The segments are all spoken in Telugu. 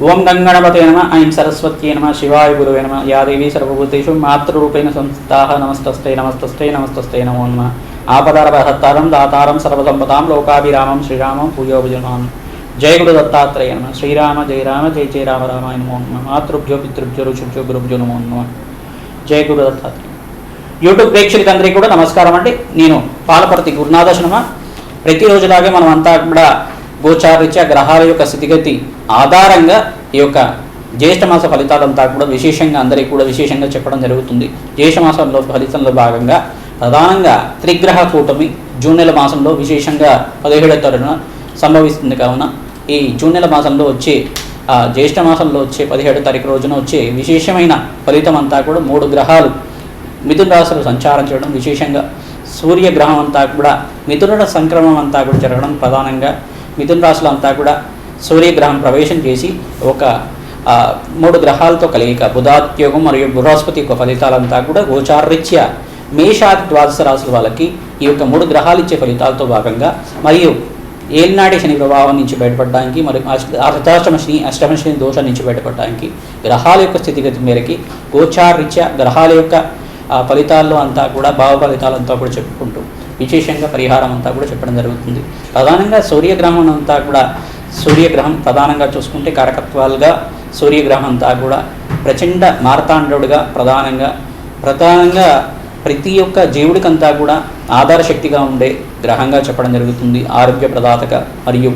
ఓం గంగణపతే నమ ఐం సరస్వత్యే నమ శివాయ గురువే నమ యాదేవి సర్వభూతేషు మాతృరూపేణ సంస్థాః నమస్తస్తే నమస్తస్తే నమస్తస్తే నమో నమ. ఆపదారభహత్తారం దాతారం సర్వసంపదాం లోకాభిరామం శ్రీరామం పూయోభుజమాన్ జయ గురు దత్తాత్రేయ నమ. శ్రీరామ జయ రామ జయ జయ రామ రామాయ నమో నమ. మాతృభ్యో పితృభ్యో ఋషుభ్యో గురుభ్యో నమో నమ. జయ గురు దత్తాత్రేయ యూట్యూబ్ ప్రేక్షకులందరికీ కూడా నమస్కారం అండి. నేను పాలపర్తి గురునాథ శర్మ ప్రతిరోజులాగే మనం అంతా కూడా గోచారిత్య గ్రహాల యొక్క స్థితిగతి ఆధారంగా ఈ యొక్క జ్యేష్ఠ మాస ఫలితాలంతా కూడా విశేషంగా అందరికీ కూడా విశేషంగా చెప్పడం జరుగుతుంది. జ్యేష్ఠమాసంలో ఫలితంలో భాగంగా ప్రధానంగా త్రిగ్రహ కూటమి జూన్ నెల మాసంలో విశేషంగా పదిహేడవ తరగన సంభవిస్తుంది. కావున ఈ జూన్ నెల మాసంలో వచ్చే జ్యేష్ఠ మాసంలో వచ్చే పదిహేడు తారీఖు రోజున వచ్చే విశేషమైన ఫలితం అంతా కూడా మూడు గ్రహాలు మిథున రాశులు సంచారం చేయడం విశేషంగా సూర్యగ్రహం అంతా కూడా మిథునుల సంక్రమం అంతా కూడా జరగడం ప్రధానంగా మిథున రాశులు అంతా కూడా సూర్యగ్రహం ప్రవేశం చేసి ఒక మూడు గ్రహాలతో కలిగిక బుధాత్యోగం మరియు బృహస్పతి యొక్క ఫలితాలంతా కూడా గోచారరీత్యా మేషాది ద్వాదశ రాశుల వాళ్ళకి ఈ యొక్క మూడు గ్రహాలు ఇచ్చే ఫలితాలతో భాగంగా మరియు ఏలినాటి శని ప్రభావం నుంచి బయటపడడానికి మరియు అష్ట- అర్ధాష్టమ శని అష్టమ శని దోషం నుంచి బయటపడడానికి గ్రహాల యొక్క స్థితిగతి మేరకి గోచారరీత్యా గ్రహాల యొక్క ఫలితాల్లో అంతా కూడా భావ ఫలితాలంతా కూడా చెప్పుకుంటూ విశేషంగా పరిహారం అంతా కూడా చెప్పడం జరుగుతుంది. ప్రధానంగా సూర్యగ్రహం అంతా కూడా సూర్యగ్రహం ప్రధానంగా చూసుకుంటే కారకత్వాలుగా సూర్యగ్రహం అంతా కూడా ప్రచండ మార్తాండుడుగా ప్రధానంగా ప్రధానంగా ప్రతి ఒక్క జీవుడికంతా కూడా ఆధారశక్తిగా ఉండే గ్రహంగా చెప్పడం జరుగుతుంది. ఆరోగ్య ప్రదాతక మరియు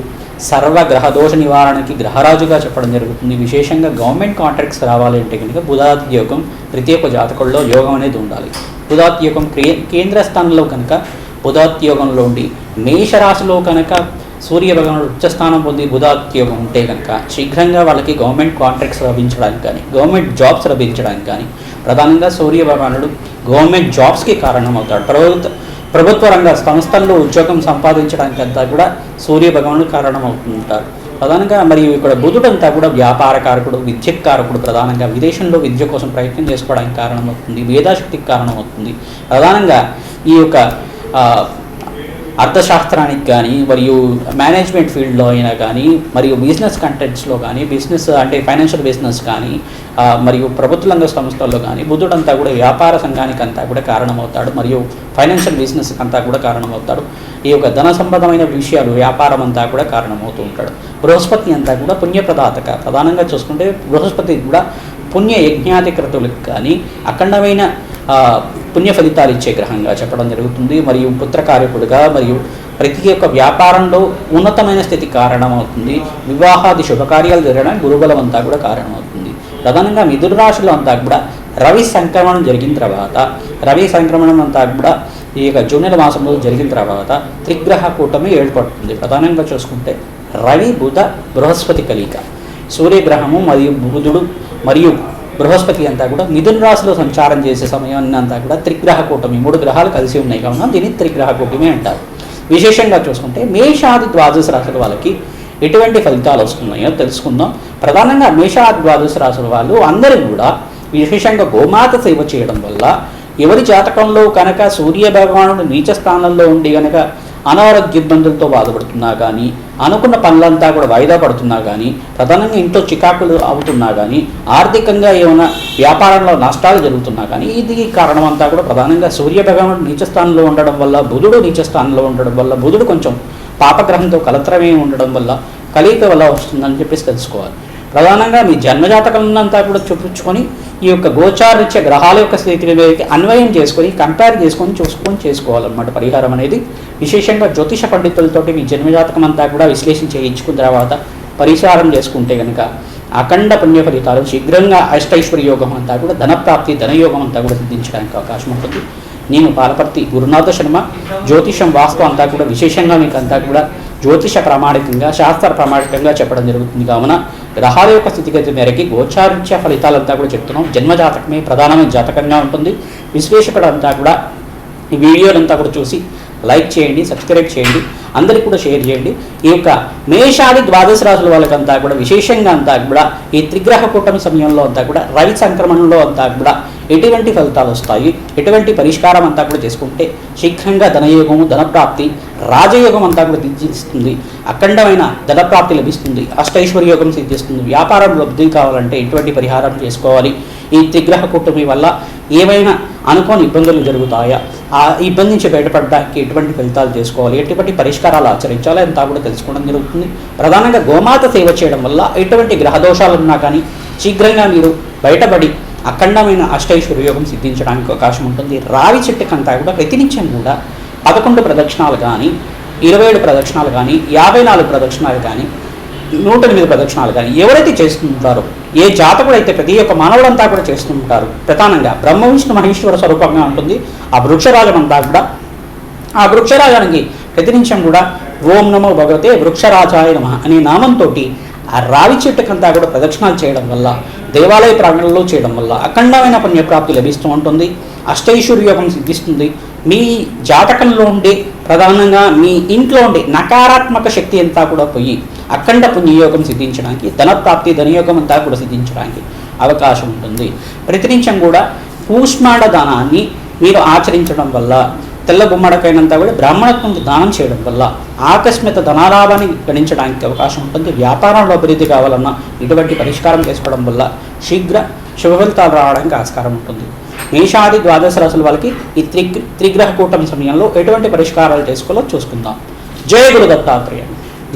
సర్వ గ్రహ దోష నివారణకి గ్రహరాజుగా చెప్పడం జరుగుతుంది. విశేషంగా గవర్నమెంట్ కాంట్రాక్ట్స్ రావాలి అంటే కనుక బుధాతి యోగం ప్రతి ఒక్క జాతకుల్లో యోగం అనేది ఉండాలి. బుధాతి యోగం క్రియ కేంద్ర స్థానంలో కనుక బుధాతి ఉండి మేషరాశిలో కనుక సూర్య భగవానుడు ఉచ్చస్థానం పొంది బుధోద్యోగం ఉంటే కనుక శీఘ్రంగా వాళ్ళకి గవర్నమెంట్ కాంట్రాక్ట్స్ లభించడానికి కానీ గవర్నమెంట్ జాబ్స్ లభించడానికి కానీ ప్రధానంగా సూర్య భగవానుడు గవర్నమెంట్ జాబ్స్కి కారణమవుతాడు. ప్రభుత్వ ప్రభుత్వ రంగ సంస్థల్లో ఉద్యోగం సంపాదించడానికి అంతా కూడా సూర్య భగవానుడు కారణమవుతుంటారు ప్రధానంగా మరియు ఇక్కడ బుధుడంతా కూడా వ్యాపార కారకుడు కారకుడు ప్రధానంగా విదేశంలో విద్య కోసం ప్రయత్నం చేసుకోవడానికి కారణమవుతుంది వేదాశక్తికి కారణమవుతుంది. ప్రధానంగా ఈ యొక్క అర్థశాస్త్రానికి కానీ మరియు మేనేజ్మెంట్ ఫీల్డ్లో అయినా కానీ మరియు బిజినెస్ కంటెంట్స్లో కానీ బిజినెస్ అంటే ఫైనాన్షియల్ బిజినెస్ కానీ మరియు ప్రభుత్వ రంగ సంస్థల్లో కానీ బుద్ధుడంతా కూడా వ్యాపార సంఘానికి అంతా కూడా కారణమవుతాడు మరియు ఫైనాన్షియల్ బిజినెస్ అంతా కూడా కారణమవుతాడు. ఈ యొక్క ధన సంబంధమైన విషయాలు వ్యాపారం అంతా కూడా కారణమవుతూ ఉంటాడు. బృహస్పతి అంతా కూడా పుణ్యప్రదాతక. ప్రధానంగా చూసుకుంటే బృహస్పతి కూడా పుణ్య యజ్ఞాధికృతులకు కానీ అఖండమైన పుణ్య ఫలితాలు ఇచ్చే గ్రహంగా చెప్పడం జరుగుతుంది. మరియు పుత్రకార్యకుడుగా మరియు ప్రతి ఒక్క వ్యాపారంలో ఉన్నతమైన స్థితి కారణమవుతుంది. వివాహాది శుభకార్యాలు జరగడానికి గురుబలం అంతా కూడా కారణమవుతుంది. ప్రధానంగా మిథున రాశులు అంతా కూడా రవి సంక్రమణం జరిగిన తర్వాత రవి సంక్రమణం అంతా కూడా ఈ యొక్క జూనియర్ మాసంలో జరిగిన తర్వాత త్రిగ్రహ కూటమి ఏర్పడుతుంది. ప్రధానంగా చూసుకుంటే రవి బుధ బృహస్పతి కలిక సూర్యగ్రహము మరియు బుధుడు మరియు బృహస్పతి అంతా కూడా మిథున రాశిలో సంచారం చేసే సమయాన్ని అంతా కూడా త్రిగ్రహ కూటమి మూడు గ్రహాలు కలిసి ఉన్నాయి. కావున దీన్ని త్రిగ్రహ కూటమి అంటారు. విశేషంగా చూసుకుంటే మేషాది ద్వాదశ రాశుల వాళ్ళకి ఎటువంటి ఫలితాలు వస్తున్నాయో తెలుసుకుందాం. ప్రధానంగా మేషాది ద్వాదశ రాశుల వాళ్ళు అందరూ కూడా విశేషంగా గోమాత సేవ చేయడం వల్ల ఎవరి జాతకంలో కనుక సూర్య భగవానుడు నీచ స్థానంలో ఉండి కనుక అనారోగ్య ఇబ్బందులతో బాధపడుతున్నా కానీ అనుకున్న పనులంతా కూడా వాయిదా పడుతున్నా కానీ ప్రధానంగా ఇంట్లో చికాకులు అవుతున్నా కానీ ఆర్థికంగా ఏమైనా వ్యాపారంలో నష్టాలు జరుగుతున్నా కానీ ఇది కారణం అంతా కూడా ప్రధానంగా సూర్య భగవానుడు నీచస్థానంలో ఉండడం వల్ల బుధుడు నీచస్థానంలో ఉండడం వల్ల బుధుడు కొంచెం పాపగ్రహంతో కలత్రమే ఉండడం వల్ల కలియుగ వల్ల వస్తుందని చెప్పేసి తెలుసుకోవాలి. ప్రధానంగా మీ జన్మజాతకమునంతా కూడా చూపించుకొని ఈ యొక్క గోచారిత్య గ్రహాల యొక్క స్థితిని అన్వయం చేసుకొని కంపేర్ చేసుకొని చూసుకొని చేసుకోవాలన్నమాట పరిహారం అనేది. విశేషంగా జ్యోతిష పండితులతోటి మీ జన్మజాతకం అంతా కూడా విశ్లేషణ చేయించుకున్న తర్వాత పరిహారం చేసుకుంటే కనుక అఖండ పుణ్య ఫలితాలు శీఘ్రంగా అష్టైశ్వర్య యోగం అంతా కూడా ధనప్రాప్తి ధనయోగం అంతా కూడా సిద్ధించడానికి అవకాశం ఉంటుంది. నేను పాలపర్తి గురునాథ శర్మ జ్యోతిషం వాస్తు అంతా కూడా విశేషంగా మీకు అంతా కూడా జ్యోతిష ప్రామాణికంగా శాస్త్ర ప్రామాణికంగా చెప్పడం జరుగుతుంది కావున గ్రహాల యొక్క స్థితిగతి మేరకి గోచారిత్య ఫలితాలంతా కూడా చెప్తున్నాం. జన్మజాతకమే ప్రధానమైన జాతకంగా ఉంటుంది. విశ్లేషకుడంతా కూడా ఈ వీడియోలంతా కూడా చూసి లైక్ చేయండి సబ్స్క్రైబ్ చేయండి అందరికి కూడా షేర్ చేయండి. ఈ యొక్క మేషాది ద్వాదశ రాశుల వాళ్ళకంతా కూడా విశేషంగా అంతా కూడా ఈ త్రిగ్రహ కూటమి సమయంలో అంతా కూడా రవి సంక్రమణంలో అంతా కూడా ఎటువంటి ఫలితాలు వస్తాయి? ఎటువంటి పరిష్కారం అంతా కూడా చేసుకుంటే శీఘ్రంగా ధనయోగము ధనప్రాప్తి రాజయోగం అంతా కూడా సిద్ధిస్తుంది అఖండమైన ధనప్రాప్తి లభిస్తుంది. అష్టైశ్వర్య యోగం సిద్ధిస్తుంది. వ్యాపారం లబ్ధి కావాలంటే ఎటువంటి పరిహారం చేసుకోవాలి? ఈ త్రిగ్రహ కూటమి వల్ల ఏమైనా అనుకోని ఇబ్బందులు జరుగుతాయా? ఆ ఇబ్బంది నుంచి బయటపడడానికి ఎటువంటి ఫలితాలు చేసుకోవాలి? ఎటువంటి పరిష్కారాలు ఆచరించాలి? అంతా కూడా తెలుసుకోవడం జరుగుతుంది. ప్రధానంగా గోమాత సేవ చేయడం వల్ల ఎటువంటి గ్రహదోషాలు ఉన్నా కానీ శీఘ్రంగా మీరు బయటపడి అఖండమైన అష్టైశ్వర్య యోగం సిద్ధించడానికి అవకాశం ఉంటుంది. రావి చెట్టుకంతా కూడా ప్రతినిత్యం కూడా పదకొండు ప్రదక్షిణాలు కానీ ఇరవై ఏడు ప్రదక్షిణాలు కానీ యాభై నాలుగు ప్రదక్షిణాలు కానీ నూట ఎనిమిది ప్రదక్షిణాలు కానీ ఎవరైతే చేస్తుంటారో ఏ జాతకుడు అయితే ప్రతి ఒక్క మానవుడంతా కూడా చేస్తుంటారు ప్రధానంగా బ్రహ్మ విష్ణు మహేశ్వర స్వరూపంగా ఉంటుంది. ఆ వృక్షరాజం అంతా కూడా ఆ వృక్షరాజానికి ప్రతినిత్యం కూడా ఓం నమో భగవతే వృక్షరాజాయ నమ అనే నామంతో ఆ రావి చెట్టుకంతా కూడా ప్రదక్షిణాలు చేయడం వల్ల దేవాలయ ప్రాంగణంలో చేయడం వల్ల అఖండమైన పుణ్యప్రాప్తి లభిస్తూ ఉంటుంది అష్టైశ్వర్యోగం సిద్ధిస్తుంది. మీ జాతకంలో ఉండే ప్రధానంగా మీ ఇంట్లో ఉండే నకారాత్మక శక్తి అంతా కూడా పోయి అఖండ పుణ్యయోగం సిద్ధించడానికి ధనప్రాప్తి ధనయోగం అంతా కూడా సిద్ధించడానికి అవకాశం ఉంటుంది. ప్రతినిత్యం కూడా కూష్మాండ దానాన్ని మీరు ఆచరించడం వల్ల తెల్ల గుమ్మడకైనంతా కూడా బ్రాహ్మణత్వంకి దానం చేయడం వల్ల ఆకస్మిక ధనాలాభాన్ని గణించడానికి అవకాశం ఉంటుంది. వ్యాపారంలో అభివృద్ధి కావాలన్నా ఇటువంటి పరిష్కారం చేసుకోవడం వల్ల శీఘ్ర శుభ ఫలితాలు రావడానికి ఆస్కారం ఉంటుంది. మేషాది ద్వాదశ రాసుల వాళ్ళకి ఈ త్రి త్రిగ్రహ కూటమి సమయంలో ఎటువంటి పరిష్కారాలు చేసుకోవాలో చూసుకుందాం. జయ గురు దత్తాత్రేయ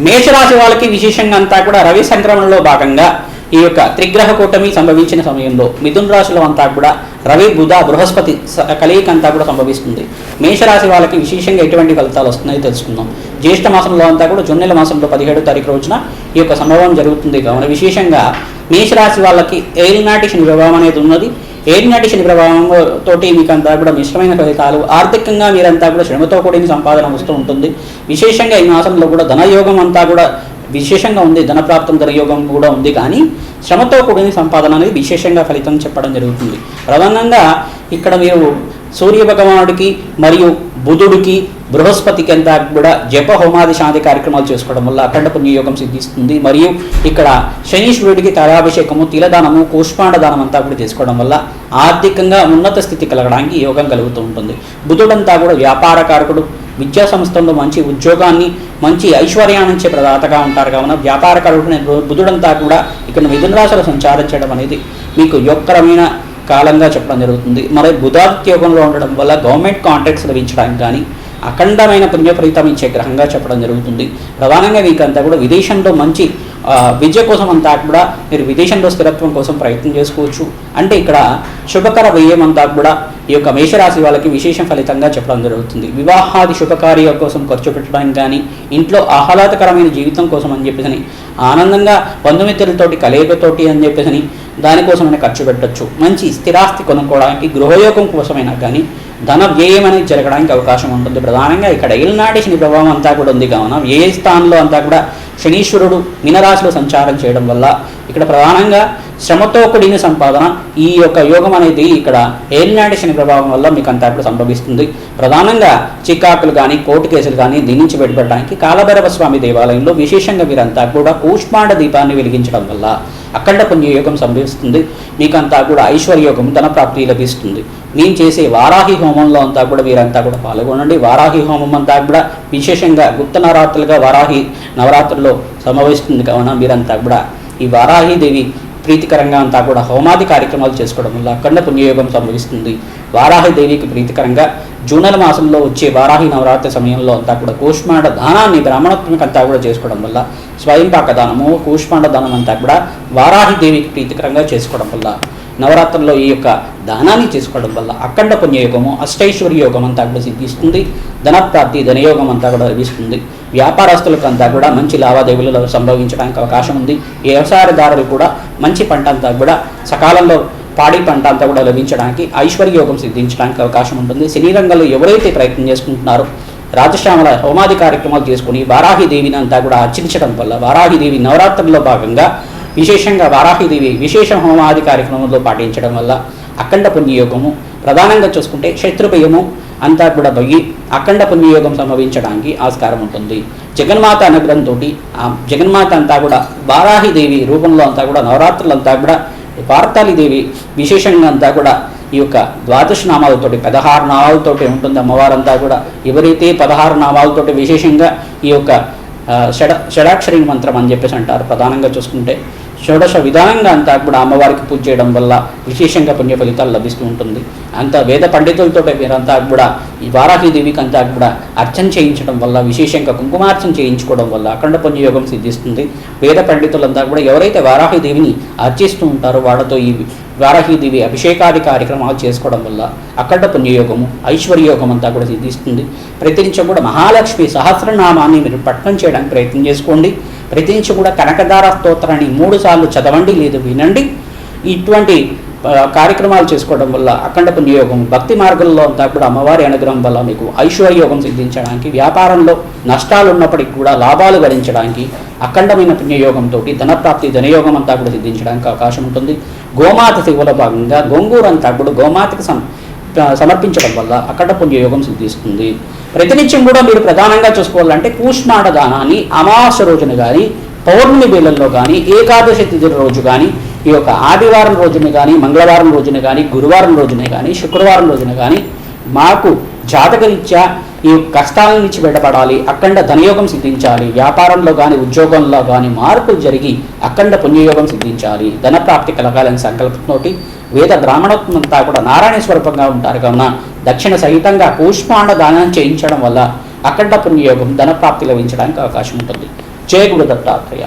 మేషరాశి వాళ్ళకి విశేషంగా అంతా కూడా రవి సంక్రమణలో భాగంగా ఈ యొక్క త్రిగ్రహ కూటమి సంభవించిన సమయంలో మిథున్ రాశిలో అంతా కూడా రవి బుధ బృహస్పతి స- కలయిక అంతా కూడా సంభవిస్తుంది. మేషరాశి వాళ్ళకి విశేషంగా ఎటువంటి ఫలితాలు వస్తున్నాయో తెలుసుకుందాం. జ్యేష్ఠ మాసంలో అంతా కూడా జొన్నెల మాసంలో పదిహేడు తారీఖు రోజున ఈ యొక్క సంభవం జరుగుతుంది. కావున విశేషంగా మేషరాశి వాళ్ళకి ఏలినాటి శని ప్రభావం అనేది ఉన్నది. ఏలినాటి శని ప్రభావం తోటి మీకు అంతా కూడా మిశ్రమైన ఫలితాలు ఆర్థికంగా మీరంతా కూడా శ్రమతో కూడిన సంపాదన వస్తూ ఉంటుంది. విశేషంగా ఈ మాసంలో కూడా ధనయోగం అంతా కూడా విశేషంగా ఉంది. ధనప్రాప్తం ధనయోగం కూడా ఉంది కానీ శ్రమతో కూడిన సంపాదన అనేది విశేషంగా ఫలితం చెప్పడం జరుగుతుంది. ప్రధానంగా ఇక్కడ మీరు సూర్య భగవానుడికి మరియు బుధుడికి బృహస్పతికి అంతా కూడా జప హోమాది శాంతి కార్యక్రమాలు చేసుకోవడం వల్ల అఖండ పుణ్యయోగం సిద్ధిస్తుంది. మరియు ఇక్కడ శనీశ్వరుడికి తలాభిషేకము తిలదానము కూష్మాండ దానం అంతా కూడా చేసుకోవడం వల్ల ఆర్థికంగా ఉన్నత స్థితి కలగడానికి యోగం కలుగుతూ ఉంటుంది. బుధుడంతా కూడా వ్యాపారకారకుడు విద్యా సంస్థల్లో మంచి ఉద్యోగాన్ని మంచి ఐశ్వర్యాన్ని ప్రదాతగా ఉంటారు. కావున వ్యాపారకారుడిని బుధుడంతా కూడా ఇక్కడ మిథున రాశిలో సంచారం చేయడం అనేది మీకు యోగకరమైన కాలంగా చెప్పడం జరుగుతుంది. మరి బుధాదిత్య యోగంలో ఉండడం వల్ల గవర్నమెంట్ కాంట్రాక్ట్స్ లభించడానికి కానీ అఖండమైన పుణ్యఫలితం ఇచ్చే గ్రహంగా చెప్పడం జరుగుతుంది. ప్రధానంగా మీకంతా కూడా విదేశంలో మంచి విద్య కోసం అంతా కూడా మీరు విదేశంలో స్థిరత్వం కోసం ప్రయత్నం చేసుకోవచ్చు. అంటే ఇక్కడ శుభకర వ్యయం అంతా కూడా ఈ యొక్క మేషరాశి వాళ్ళకి విశేష ఫలితంగా చెప్పడం జరుగుతుంది. వివాహాది శుభకార్యాల కోసం ఖర్చు పెట్టడానికి కానీ ఇంట్లో ఆహ్లాదకరమైన జీవితం కోసం అని చెప్పేసి ఆనందంగా బంధుమిత్రులతోటి కలయికతోటి అని చెప్పేసి దానికోసమైనా ఖర్చు పెట్టొచ్చు. మంచి స్థిరాస్తి కొనుక్కోవడానికి గృహయోగం కోసమైనా కానీ ధన వ్యయం అనేది జరగడానికి అవకాశం ఉంటుంది. ప్రధానంగా ఇక్కడ ఏలినాటి శని ప్రభావం అంతా కూడా ఉంది. కావున వ్యయ స్థానంలో అంతా కూడా శనీశ్వరుడు మీనరాశిలో సంచారం చేయడం వల్ల ఇక్కడ ప్రధానంగా శ్రమతో కూడిన సంపాదన ఈ యొక్క యోగం అనేది ఇక్కడ ఏలినాటి శని ప్రభావం వల్ల మీకు అంతా కూడా సంభవిస్తుంది. ప్రధానంగా చికాకులు కానీ కోర్టు కేసులు కానీ దీని నుంచి బయటపడడానికి కాలభైరవ స్వామి దేవాలయంలో విశేషంగా మీరంతా కూడా కూష్మాండ దీపాన్ని వెలిగించడం వల్ల అఖండ పుణ్యయోగం సంభవిస్తుంది. మీకంతా కూడా ఐశ్వర్యోగం ధన ప్రాప్తి లభిస్తుంది. నేను చేసే వారాహి హోమంలో అంతా కూడా మీరంతా కూడా పాల్గొనండి. వారాహి హోమం అంతా కూడా విశేషంగా గుప్త నవరాత్రులుగా వారాహి నవరాత్రుల్లో సంభవిస్తుంది కావున మీరంతా కూడా ఈ వారాహి దేవి ప్రీతికరంగా అంతా కూడా హోమాది కార్యక్రమాలు చేసుకోవడం వల్ల అఖండ పుణ్యయోగం సంభవిస్తుంది. వారాహి దేవికి ప్రీతికరంగా జూనల మాసంలో వచ్చే వారాహి నవరాత్రి సమయంలో అంతా కూడా కూష్మాండ దానాన్ని బ్రాహ్మణత్వం అంతా కూడా చేసుకోవడం వల్ల స్వయంపాక దానము కూష్మాండ దానం అంతా కూడా వారాహి దేవికి ప్రీతికరంగా చేసుకోవడం వల్ల నవరాత్రుల్లో ఈ యొక్క దానాన్ని చేసుకోవడం వల్ల అఖండ పుణ్యయోగము అష్టైశ్వర్య యోగం అంతా కూడా సిద్ధిస్తుంది. ధనప్రాప్తి ధనయోగం అంతా కూడా లభిస్తుంది. వ్యాపారస్తులకు అంతా కూడా మంచి లావాదేవీలు సంభవించడానికి అవకాశం ఉంది. వ్యవసాయదారులు కూడా మంచి పంట అంతా కూడా సకాలంలో పాడి పంట అంతా కూడా లభించడానికి ఐశ్వర్యోగం సిద్ధించడానికి అవకాశం ఉంటుంది. సినీ రంగంలో ఎవరైతే ప్రయత్నం చేసుకుంటున్నారో రాజశ్యామల హోమాది కార్యక్రమాలు చేసుకుని వారాహిదేవిని అంతా కూడా అర్చించడం వల్ల వారాహిదేవి నవరాత్రుల్లో భాగంగా విశేషంగా వారాహిదేవి విశేష హోమాది కార్యక్రమంలో పాటించడం వల్ల అఖండ పుణ్యయోగము ప్రధానంగా చూసుకుంటే శత్రుభయము అంతా కూడా పోయి అఖండ పుణ్యయోగం సంభవించడానికి ఆస్కారం ఉంటుంది. జగన్మాత అనుగ్రహంతో ఆ జగన్మాత అంతా కూడా వారాహిదేవి రూపంలో అంతా కూడా నవరాత్రులంతా కూడా దేవి విశేషంగా అంతా కూడా ఈ యొక్క ద్వాదశ నామాలతోటి పదహారు నామాలతోటి ఉంటుంది అమ్మవారంతా కూడా. ఎవరైతే పదహారు నామాలతోటి విశేషంగా ఈ యొక్క షడ షడాక్షరి మంత్రం అని చెప్పేసి అంటారు ప్రధానంగా చూసుకుంటే. షోడశ విధానంగా అంతా కూడా అమ్మవారికి పూజ చేయడం వల్ల విశేషంగా పుణ్య ఫలితాలు లభిస్తూ ఉంటుంది. అంత వేద పండితులతో మీరంతా కూడా ఈ వారాహిదేవికి అంతా కూడా అర్చన చేయించడం వల్ల విశేషంగా కుంకుమార్చన చేయించుకోవడం వల్ల అఖండ పుణ్యయోగం సిద్ధిస్తుంది. వేద పండితులంతా కూడా ఎవరైతే వారాహిదేవిని అర్చిస్తూ ఉంటారో వాళ్ళతో ఈ వారాహిదేవి అభిషేకాది కార్యక్రమాలు చేసుకోవడం వల్ల అఖండ పుణ్యయోగము ఐశ్వర్యయోగం అంతా కూడా సిద్ధిస్తుంది. ప్రతినిత్యం కూడా మహాలక్ష్మి సహస్రనామాన్ని మీరు పట్టణం చేయడానికి ప్రయత్నం చేసుకోండి. ప్రతినిత్యం కూడా కనకదార స్తోత్రాన్ని మూడు సార్లు చదవండి లేదు వినండి. ఇటువంటి కార్యక్రమాలు చేసుకోవడం వల్ల అఖండ పుణ్యయోగం భక్తి మార్గంలో అంతా కూడా అమ్మవారి అనుగ్రహం వల్ల మీకు ఐశ్వర్యోగం సిద్ధించడానికి వ్యాపారంలో నష్టాలు ఉన్నప్పటికీ కూడా లాభాలు గడించడానికి అఖండమైన పుణ్యయోగంతో ధనప్రాప్తి ధనయోగం అంతా కూడా సిద్ధించడానికి అవకాశం ఉంటుంది. గోమాత సేవలో భాగంగా గోంగూర అంతా కూడా గోమాతకి సమర్పించడం వల్ల అఖండ పుణ్యయోగం సిద్ధిస్తుంది. ప్రతినిత్యం కూడా మీరు ప్రధానంగా చూసుకోవాలంటే కూష్మాండ దానాన్ని అమావాస్య రోజున కానీ పౌర్ణమి వేళల్లో కానీ ఏకాదశి తిథి రోజు కానీ ఈ యొక్క ఆదివారం రోజున కానీ మంగళవారం రోజున కానీ గురువారం రోజున కానీ శుక్రవారం రోజున కానీ మాకు జాతకరీత్యా ఈ కష్టాల నుంచి బయటపడాలి అఖండ ధనయోగం సిద్ధించాలి వ్యాపారంలో కానీ ఉద్యోగంలో కానీ మార్పులు జరిగి అఖండ పుణ్యయోగం సిద్ధించాలి. ధనప్రాప్తి కలగాలని సంకల్పంతోటి వేద బ్రాహ్మణత్వం అంతా కూడా నారాయణ స్వరూపంగా ఉంటారు. కావున దక్షిణ సహితంగా కూష్మాండ దానం చేయించడం వల్ల అఖండ పుణ్యయోగం ధనప్రాప్తి లభించడానికి అవకాశం ఉంటుంది. జయ గురు దత్తాత్రేయ